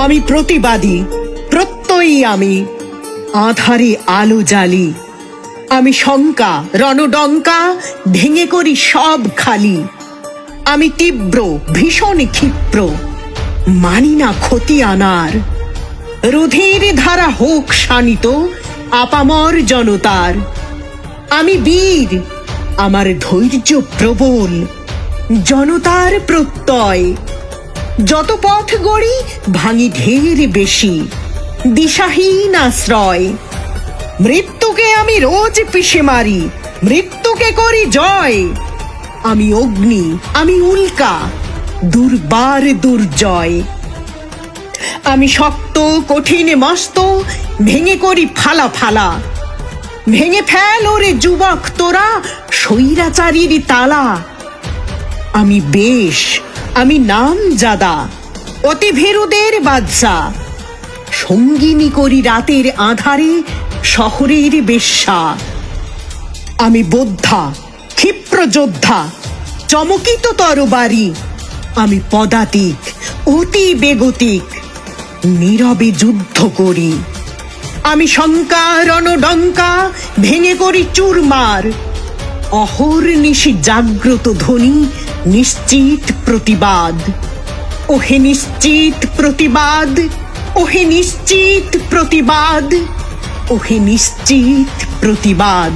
আমি প্রতিবাদী প্রত্যয়ী আমি। আধারে আলো জ্বালি, আমি শঙ্কা, রণডঙ্কা ভেঙে করি সব খালি। আমি তীব্র, ভীষণ ক্ষিপ্র, মানি না ক্ষতি আনার। রুধির ধারা হোক শানিত, আপামর জনতার। আমি বীর, আমার ধৈর্য প্রবল, জনতার প্রত্যয়। যত পথ গড়ি, ভাঙি ঢের বেশি। দিশাহীন আশ্রয়। মৃত্যুকে আমি রোজ পিষে মারি, মৃত্যুকে করি জয়। আমি অগ্নি, আমি উল্কা, দুর্বার দুর্জয়। আমি শক্ত, কঠিন, মস্ত, ভেঙে করি ফালা ফালা। ভেঙে ফেল ওরে যুবক তোরা, স্বৈরাচারীর তালা। আমি বেশ আমি নাম জাদা অতি ভীরুদের বাদশা। সঙ্গিনী করি রাতের আধারে শহরের বেশ্যা। আমি বোদ্ধা, ক্ষিপ্র যোদ্ধা, চমকিত তরবারি। আমি পদাতিক, অতি বেগতিক, নীরবে যুদ্ধ করি। আমি শঙ্কা, রণডঙ্কা, ভেঙে করি চুরমার। অহর নিশি জাগ্রত ধ্বনি, নিশ্চিত প্রতিবাদ। ওহে নিশ্চিত প্রতিবাদ, ওহে নিশ্চিত প্রতিবাদ, ওহে নিশ্চিত প্রতিবাদ।